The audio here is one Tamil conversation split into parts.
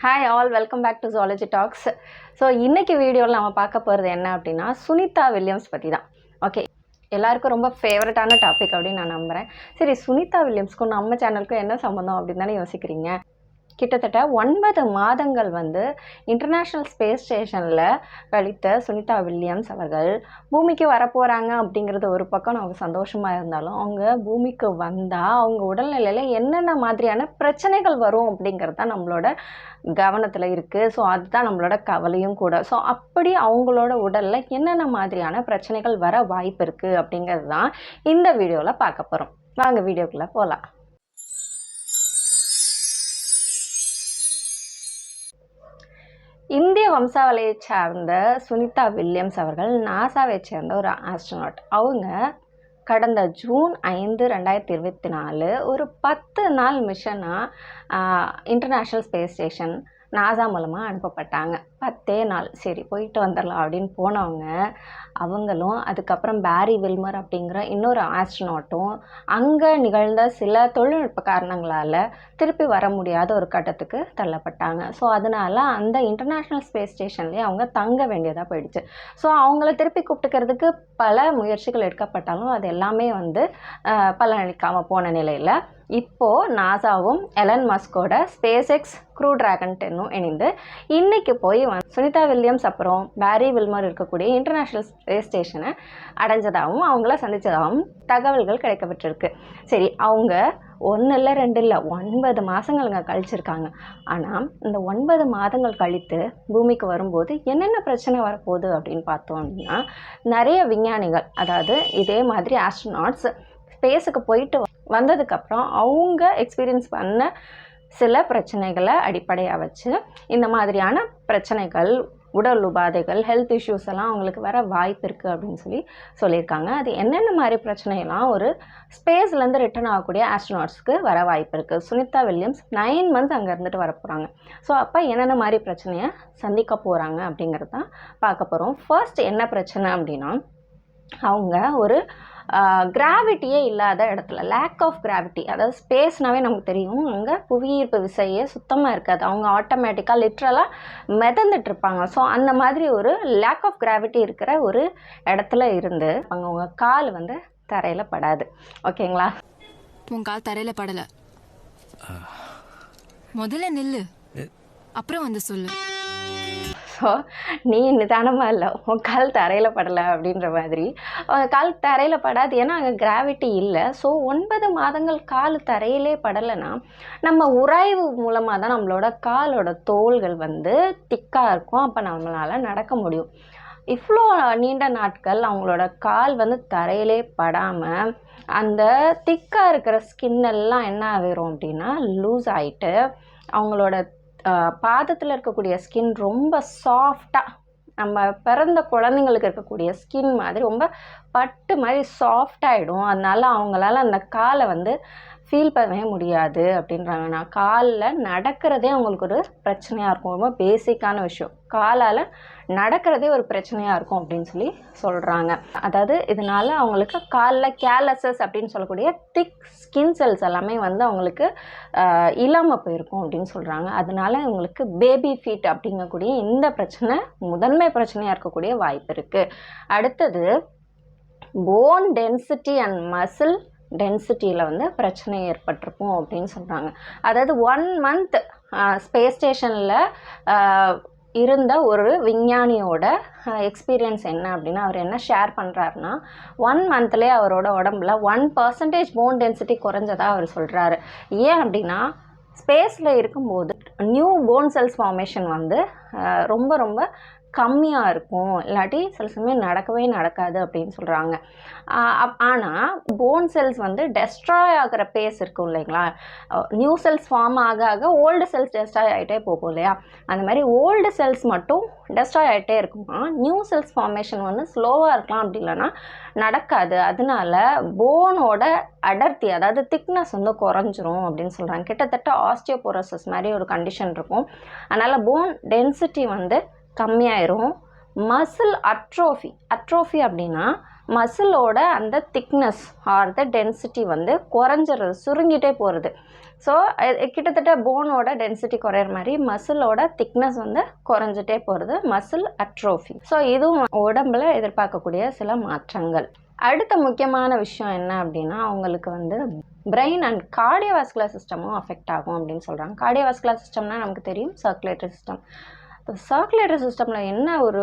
Hi all welcome back to zoology tax so இன்றைக்கி வீடியோவில் நம்ம பார்க்க போகிறது என்ன அப்படின்னா சுனிதா வில்லியம்ஸ் பற்றி தான் ஓகே எல்லாருக்கும் ரொம்ப ஃபேவரட்டான டாபிக் அப்படின்னு நான் நம்புகிறேன் சரி சுனிதா வில்லியம்ஸ்க்கும் நம்ம சேனலுக்கும் என்ன சம்மந்தம் அப்படின்னு தானே யோசிக்கிறீங்க? கிட்டத்தட்ட ஒன்பது மாதங்கள் வந்து இன்டர்நேஷ்னல் ஸ்பேஸ் ஸ்டேஷனில் கழித்த சுனிதா வில்லியம்ஸ் அவர்கள் பூமிக்கு வரப்போகிறாங்க அப்படிங்கிறது ஒரு பக்கம் நமக்கு சந்தோஷமாக இருந்தாலும் அவங்க பூமிக்கு வந்தால் அவங்க உடல்நிலையில் என்னென்ன மாதிரியான பிரச்சனைகள் வரும் அப்படிங்கிறது தான் நம்மளோட கவனத்தில் இருக்குது ஸோ அதுதான் நம்மளோட கவலையும் கூட. ஸோ அப்படி அவங்களோட உடலில் என்னென்ன மாதிரியான பிரச்சனைகள் வர வாய்ப்பு இருக்குது அப்படிங்கிறது தான் இந்த வீடியோவில் பார்க்க போகிறோம் வாங்க வீடியோக்குள்ளே போகலாம் இந்திய வம்சாவளியை சார்ந்த சுனிதா வில்லியம்ஸ் அவர்கள் நாசாவை சேர்ந்த ஒரு ஆஸ்ட்ரோனாட் அவங்க கடந்த ஜூன் ஐந்து ரெண்டாயிரத்தி இருபத்தி நாலு ஒரு பத்து நாள் மிஷனாக இன்டர்நேஷ்னல் ஸ்பேஸ் ஸ்டேஷன் நாசா மூலமாக அனுப்பப்பட்டாங்க. பத்தே நாள். சரி போயிட்டு வந்துடலாம் அப்படின்னு போனவங்க அவங்களும் அதுக்கப்புறம் பேரி வில்மர் அப்படிங்கிற இன்னொரு ஆஸ்ட்ரோனாட்டும் அங்கே நிகழ்ந்த சில தொழில்நுட்ப காரணங்களால் திருப்பி வர முடியாத ஒரு கட்டத்துக்கு தள்ளப்பட்டாங்க. ஸோ அதனால் அந்த இன்டர்நேஷ்னல் ஸ்பேஸ் ஸ்டேஷன்லேயே அவங்க தங்க வேண்டியதாக போயிடுச்சு. ஸோ அவங்கள திருப்பி கூப்பிட்டுக்கிறதுக்கு பல முயற்சிகள் எடுக்கப்பட்டாலும் அது எல்லாமே வந்து பலனளிக்காமல் போன நிலையில் இப்போது நாசாவும் எலன் மஸ்கோட ஸ்பேஸ் எக்ஸ் க்ரூ ட்ராகன் டென்னும் இணைந்து இன்றைக்கி போய் ஒன் சுனிதா வில்லியம்ஸ் அப்புறம் பேரி வில்மர் இருக்கக்கூடிய இன்டர்நேஷ்னல் ஸ்பேஸ் ஸ்டேஷனை அடைஞ்சதாகவும் அவங்கள சந்தித்ததாகவும் தகவல்கள் கிடைக்கப்பட்டிருக்கு. சரி அவங்க ஒன்று இல்லை ரெண்டு இல்லை ஒன்பது மாதங்களுங்க கழிச்சிருக்காங்க. ஆனால் இந்த ஒன்பது மாதங்கள் கழித்து பூமிக்கு வரும்போது என்னென்ன பிரச்சனை வரப்போகுது அப்படின்னு பார்த்தோம் அப்படின்னா நிறைய விஞ்ஞானிகள் அதாவது இதே மாதிரி ஆஸ்ட்ரோனாட்ஸ் ஸ்பேஸுக்கு போயிட்டு வந்ததுக்கப்புறம் அவங்க எக்ஸ்பீரியன்ஸ் பண்ண சில பிரச்சனைகளை அடிப்படையாக வச்சு இந்த மாதிரியான பிரச்சனைகள் உடல் உபாதைகள் ஹெல்த் இஷ்யூஸ் எல்லாம் அவங்களுக்கு வர வாய்ப்பு இருக்குது அப்படின்னு சொல்லி சொல்லியிருக்காங்க. அது என்னென்ன மாதிரி பிரச்சனையெல்லாம் ஒரு ஸ்பேஸ்லேருந்து ரிட்டர்ன் ஆகக்கூடிய ஆஸ்ட்ரோனாட்ஸ்க்கு வர வாய்ப்பு இருக்குது சுனிதா வில்லியம்ஸ் நைன் மந்த் அங்கே இருந்துட்டு வர போகிறாங்க ஸோ அப்போ என்னென்ன மாதிரி பிரச்சனையை சந்திக்க போகிறாங்க அப்படிங்கிறது தான் பார்க்க போகிறோம் ஃபர்ஸ்ட் என்ன பிரச்சனை அப்படின்னா அவங்க ஒரு கிராவிட்டியே இல்லாத இடத்துல லேக் ஆஃப் கிராவிட்டி அதாவது ஸ்பேஸ்னாவே நமக்கு தெரியும். அங்கே புவியீர்ப்பு விசையே சுத்தமாக இருக்காது. அவங்க ஆட்டோமேட்டிக்காக லிட்ரலாக மிதந்துட்டு இருப்பாங்க ஸோ அந்த மாதிரி ஒரு லேக் ஆஃப் கிராவிட்டி இருக்கிற ஒரு இடத்துல இருந்து அவங்க அவங்க கால் வந்து தரையில் படாது. ஓகேங்களா உன் கால் தரையில படல. முதல்ல நில்லு. அப்புறம் வந்து சொல்லு. ஸோ நீ நிதானமாக இல்லை. உன் கால் தரையில் படலை அப்படின்ற மாதிரி. கால் தரையில் படாது. ஏன்னா அங்கே கிராவிட்டி இல்லை. ஸோ ஒன்பது மாதங்கள் கால் தரையிலே படலைன்னா நம்ம உராய்வு மூலமாக தான் நம்மளோட காலோட தோள்கள் வந்து திக்காக இருக்கும். அப்போ நம்மளால் நடக்க முடியும். இவ்வளோ நீண்ட நாட்கள் அவங்களோட கால் வந்து தரையிலே படாமல் அந்த திக்காக இருக்கிற ஸ்கின் எல்லாம் என்ன ஆகிரும் அப்படின்னா லூஸ் ஆகிட்டு அவங்களோட பாதத்தில் இருக்கக்கூடிய ஸ்கின் ரொம்ப சாஃப்டாக நம்ம பிறந்த குழந்தைங்களுக்கு இருக்கக்கூடிய ஸ்கின் மாதிரி ரொம்ப பட்டு மாதிரி சாஃப்டாகிடும் அதனால அவங்களால அந்த காலை வந்து ஃபீல் பண்ணவே முடியாது அப்படின்றாங்கன்னா காலில் நடக்கிறதே அவங்களுக்கு ஒரு பிரச்சனையாக இருக்கும். ரொம்ப பேசிக்கான விஷயம். காலால் நடக்கிறதே ஒரு பிரச்சனையாக இருக்கும் அப்படின்னு சொல்லி சொல்கிறாங்க அதாவது இதனால அவங்களுக்கு காலில் கேலசஸ் அப்படின்னு சொல்லக்கூடிய திக் ஸ்கின் செல்ஸ் எல்லாமே வந்து அவங்களுக்கு இல்லாமல் போயிருக்கும் அப்படின்னு சொல்கிறாங்க அதனால இவங்களுக்கு பேபி ஃபீட் அப்படிங்கக்கூடிய இந்த பிரச்சனை முதன்மை பிரச்சனையாக இருக்கக்கூடிய வாய்ப்பு இருக்குது அடுத்தது போன் டென்சிட்டி அண்ட் மசில் டென்சிட்டியில் வந்து பிரச்சனை ஏற்பட்டிருக்கும் அப்படின்னு சொல்கிறாங்க அதாவது ஒன் மந்த் ஸ்பேஸ் ஸ்டேஷனில் இருந்த ஒரு விஞ்ஞானியோட எக்ஸ்பீரியன்ஸ் என்ன அப்படின்னா அவர் என்ன ஷேர் பண்ணுறாருன்னா ஒன் மந்த்லேயே அவரோட உடம்புல ஒன் பர்சன்டேஜ் போன் டென்சிட்டி குறைஞ்சதாக அவர் சொல்கிறாரு ஏன் அப்படின்னா ஸ்பேஸில் இருக்கும்போது நியூ போன் செல்ஸ் ஃபார்மேஷன் வந்து ரொம்ப ரொம்ப கம்மியாக இருக்கும். இல்லாட்டி சில சமயம் நடக்கவே நடக்காது அப்படின்னு சொல்கிறாங்க ஆனால் போன் செல்ஸ் வந்து டெஸ்ட்ராய் ஆகிற பேஸ் இருக்கும் இல்லைங்களா? நியூ செல்ஸ் ஃபார்ம் ஆக ஆக ஓல்டு செல்ஸ் டெஸ்ட்ராய் ஆகிட்டே போகும் இல்லையா? அந்த மாதிரி ஓல்டு செல்ஸ் மட்டும் டெஸ்ட்ராய் ஆகிட்டே இருக்குமா? நியூ செல்ஸ் ஃபார்மேஷன் வந்து ஸ்லோவாக இருக்கலாம் அப்படி இல்லைன்னா நடக்காது. அதனால போனோட அடர்த்தி அதாவது திக்னஸ் வந்து குறைஞ்சிரும் அப்படின்னு சொல்கிறாங்க கிட்டத்தட்ட ஆஸ்டியோபோரோசஸ் மாதிரி ஒரு கண்டிஷன் இருக்கும். அதனால் போன் டென்சிட்டி வந்து கம்மியாயிரும். மசில் அட்ரோஃபி அட்ரோஃபி அப்படின்னா மசிலோட அந்த திக்னஸ் ஆர் த டென்சிட்டி வந்து குறைஞ்சிருது சுருங்கிட்டே போகிறது ஸோ கிட்டத்தட்ட போனோட டென்சிட்டி குறையிற மாதிரி மசிலோட திக்னஸ் வந்து குறைஞ்சிட்டே போகிறது மசில் அட்ரோஃபி ஸோ இதுவும் உடம்புல எதிர்பார்க்கக்கூடிய சில மாற்றங்கள். அடுத்த முக்கியமான விஷயம் என்ன அப்படின்னா அவங்களுக்கு வந்து பிரெயின் அண்ட் கார்டியோவாஸ்குலர் சிஸ்டமும் அஃபெக்ட் ஆகும் அப்படின்னு சொல்கிறாங்க கார்டியோவாஸ்குலர் சிஸ்டம்னா நமக்கு தெரியும் சர்க்குலேட்டரி சிஸ்டம் இப்போ சர்க்குலேட்டர் சிஸ்டமில் என்ன ஒரு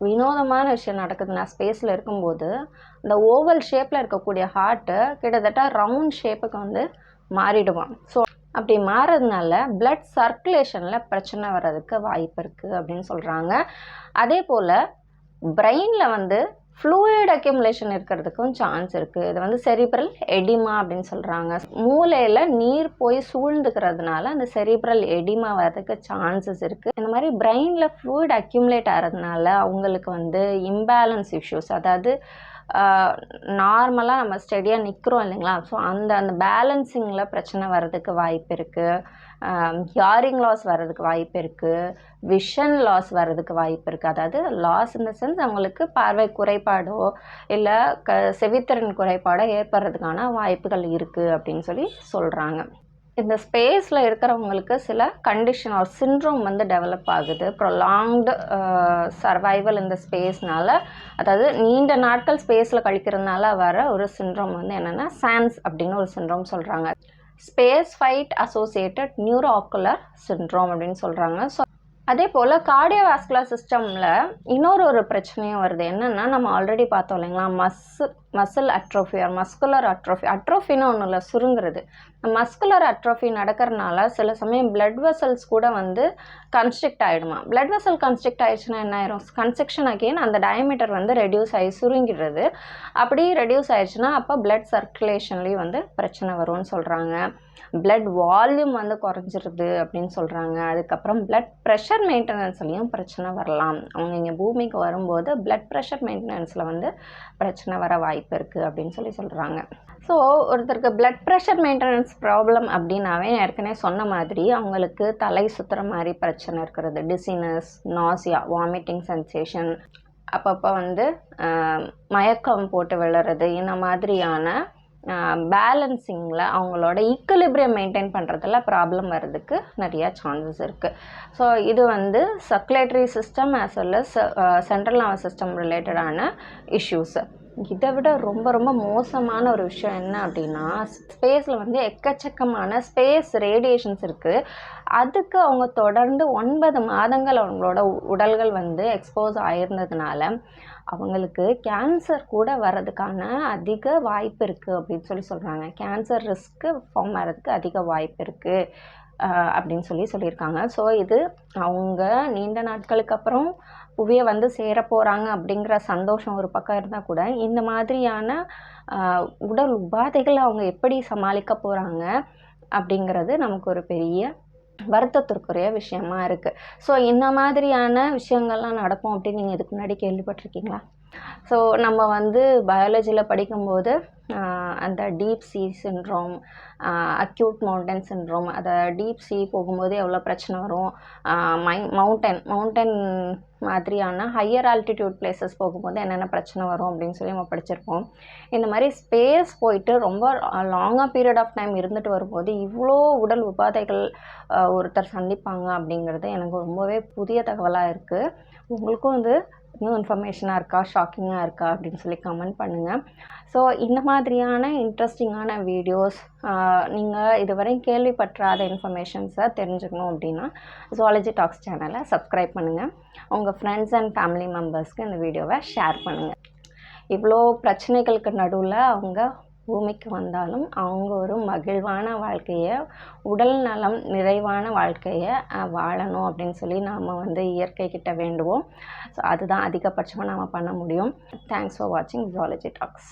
வினோதமான விஷயம் நடக்குதுன்னா ஸ்பேஸில் இருக்கும்போது இந்த ஓவல் ஷேப்பில் இருக்கக்கூடிய ஹார்ட்டு கிட்டத்தட்ட ரவுண்ட் ஷேப்புக்கு வந்து மாறிடுவான். ஸோ அப்படி மாறதுனால பிளட் சர்க்குலேஷனில் பிரச்சனை வர்றதுக்கு வாய்ப்பு இருக்குது அப்படின்னு சொல்கிறாங்க அதே போல் பிரெயினில் வந்து ஃப்ளூயிட் அக்யூமுலேஷன் இருக்கிறதுக்கும் சான்ஸ் இருக்குது இது வந்து செரிப்ரல் எடிமா அப்படின்னு சொல்கிறாங்க மூளையில் நீர் போய் சூழ்ந்துக்கிறதுனால அந்த செரிப்ரல் எடிமா வர்றதுக்கு சான்சஸ் இருக்குது இந்த மாதிரி பிரெயினில் ஃப்ளூயிட் அக்யூமுலேட் ஆகிறதுனால அவங்களுக்கு வந்து இம்பேலன்ஸ் இஷ்யூஸ் அதாவது நார்மலாக நம்ம ஸ்டெடியாக நிற்கிறோம் இல்லைங்களா? ஸோ அந்த அந்த பேலன்சிங்கில் பிரச்சனை வர்றதுக்கு வாய்ப்பு இருக்குது ஹியாரிங் லாஸ் வர்றதுக்கு வாய்ப்பு இருக்குது விஷன் லாஸ் வர்றதுக்கு வாய்ப்பு இருக்குது அதாவது லாஸ் இந்த சென்ஸ் அவங்களுக்கு பார்வை குறைபாடோ இல்லை க செவித்திறன் குறைபாடோ ஏற்படுறதுக்கான வாய்ப்புகள் இருக்குது அப்படின்னு சொல்லி சொல்கிறாங்க இந்த ஸ்பேஸில் இருக்கிறவங்களுக்கு சில கண்டிஷன் ஆர் சின்ட்ரோம் வந்து டெவலப் ஆகுது. ப்ரொலாங்டு சர்வைவல் இந்த ஸ்பேஸ்னால அதாவது நீண்ட நாட்கள் ஸ்பேஸில் கழிக்கிறதுனால வர ஒரு சின்ட்ரோம் வந்து என்னென்னா சான்ஸ் அப்படின்னு ஒரு சின்ட்ரோம் சொல்கிறாங்க space flight associated neuro-ocular syndrome அப்படின்னு சொல்கிறாங்க ஸோ அதே போல் கார்டியோவாஸ்குலர் சிஸ்டமில் இன்னொரு ஒரு பிரச்சனையும் வருது. என்னென்னா நம்ம ஆல்ரெடி பார்த்தோம் இல்லைங்களா? Mass muscle atrophy or muscular atrophy அட்ரோஃபின்னு ஒன்றும் இல்லை சுருங்கிறது. மஸ்குலர் அட்ரோஃபி நடக்கிறனால சில சமயம் பிளட் வெசல்ஸ் கூட வந்து கன்ஸ்ட்ரிக்ட் ஆகிடுமா பிளட் வெசல் கன்ஸ்ட்ரிக்ட் ஆயிடுச்சுன்னா என்ன ஆயிரும்? கன்ஸ்ட்ரக்ஷன் அகெயின் அந்த டயமீட்டர் வந்து ரெடியூஸ் ஆகி சுருங்கிடுறது. அப்படி ரெடியூஸ் ஆயிடுச்சுன்னா அப்போ பிளட் சர்க்குலேஷன்லேயும் வந்து பிரச்சனை வரும்னு சொல்கிறாங்க பிளட் வால்யூம் வந்து குறைஞ்சிருது அப்படின்னு சொல்கிறாங்க அதுக்கப்புறம் பிளட் ப்ரெஷர் மெயின்டெனன்ஸ்லேயும் பிரச்சனை வரலாம். அவங்க இங்கே பூமிக்கு வரும்போது பிளட் ப்ரெஷர் மெயின்டெனன்ஸில் வந்து பிரச்சனை வர வாய்ப்பு இருக்குது அப்படின்னு சொல்லி சொல்கிறாங்க ஸோ ஒருத்தருக்கு பிளட் ப்ரெஷர் மெயின்டெனன்ஸ் ப்ராப்ளம் அப்படின்னாவே ஏற்கனவே சொன்ன மாதிரி அவங்களுக்கு தலை சுற்றுற மாதிரி பிரச்சனை இருக்கிறது. டிசினஸ் நாசியா வாமிட்டிங் சென்சேஷன் அப்பப்போ வந்து மயக்கம் போட்டு விழுறது இந்த மாதிரியான பேலன்சிங்கில் அவங்களோட ஈக்குலிபிரியம் மெயின்டைன் பண்ணுறதுல ப்ராப்ளம் வர்றதுக்கு நிறையா சான்சஸ் இருக்குது ஸோ இது வந்து circulatory system as well as central nervous system ரிலேட்டடான இஷ்யூஸு இதை விட ரொம்ப ரொம்ப மோசமான ஒரு விஷயம் என்ன அப்படின்னா ஸ்பேஸில் வந்து எக்கச்சக்கமான ஸ்பேஸ் ரேடியேஷன்ஸ் இருக்குது அதுக்கு அவங்க தொடர்ந்து ஒன்பது மாதங்கள் அவங்களோட உடல்கள் வந்து எக்ஸ்போஸ் ஆயிருந்ததுனால அவங்களுக்கு கேன்சர் கூட வர்றதுக்கான அதிக வாய்ப்பு இருக்குது அப்படின்னு சொல்லி சொல்கிறாங்க கேன்சர் ரிஸ்க்கு ஃபார்ம் ஆகிறதுக்கு அதிக வாய்ப்பு இருக்குது அப்படின்னு சொல்லி சொல்லியிருக்காங்க. ஸோ இது அவங்க நீண்ட நாட்களுக்கு அப்புறம் புவியை வந்து சேர போகிறாங்க அப்படிங்கிற சந்தோஷம் ஒரு பக்கம் இருந்தால் கூட இந்த மாதிரியான உடல் உபாதைகளை அவங்க எப்படி சமாளிக்க போகிறாங்க அப்படிங்கிறது நமக்கு ஒரு பெரிய வருத்தத்திற்குரிய விஷயமா இருக்குது ஸோ இந்த மாதிரியான விஷயங்கள்லாம் நடக்கும் அப்படின்னு நீங்கள் இதுக்கு முன்னாடி கேள்விப்பட்டிருக்கீங்களா? ஸோ நம்ம வந்து பயாலஜியில் படிக்கும்போது அந்த deep sea syndrome acute mountain syndrome அதை டீப் சி போகும்போது எவ்வளோ பிரச்சனை வரும்? மை மவுண்டன் மவுண்டன் மாதிரியான ஹையர் ஆல்டிடியூட் பிளேசஸ் போகும்போது என்னென்ன பிரச்சனை வரும் அப்படின்னு சொல்லி நம்ம படிச்சிருப்போம். இந்த மாதிரி ஸ்பேஸ் போயிட்டு ரொம்ப லாங்காக பீரியட் ஆஃப் டைம் இருந்துட்டு வரும்போது இவ்வளோ உடல் உபாதைகள் ஒருத்தர் சந்திப்பாங்க அப்படிங்கிறது எனக்கு ரொம்பவே புதிய தகவலாக இருக்குது உங்களுக்கும் வந்து நியூ இன்ஃபர்மேஷனாக இருக்கா ஷாக்கிங்காக இருக்கா அப்படின்னு சொல்லி கமெண்ட் பண்ணுங்கள் ஸோ இந்த மாதிரியான இன்ட்ரெஸ்டிங்கான வீடியோஸ் நீங்கள் இதுவரை கேள்விப்பற்றாத இன்ஃபர்மேஷன்ஸை தெரிஞ்சுக்கணும் அப்படின்னா ஜுவாலஜி டாக்ஸ் சேனலை சப்ஸ்கிரைப் பண்ணுங்கள் உங்கள் ஃப்ரெண்ட்ஸ் அண்ட் ஃபேமிலி மெம்பர்ஸ்க்கு இந்த வீடியோவை ஷேர் பண்ணுங்கள் இவ்வளோ பிரச்சனைகளுக்கு நடுவில் அவங்க பூமிக்கு வந்தாலும் அவங்க ஒரு மகிழ்வான வாழ்க்கையை உடல் நலம் நிறைவான வாழ்க்கையை வாழணும் அப்படின்னு சொல்லி நாம் வந்து இயற்கை கிட்ட வேண்டுவோம். ஸோ அதுதான் அதிகபட்சமாக நாம் பண்ண முடியும். தேங்க்ஸ் ஃபார் வாட்சிங் ஜுவாலஜி டாக்ஸ்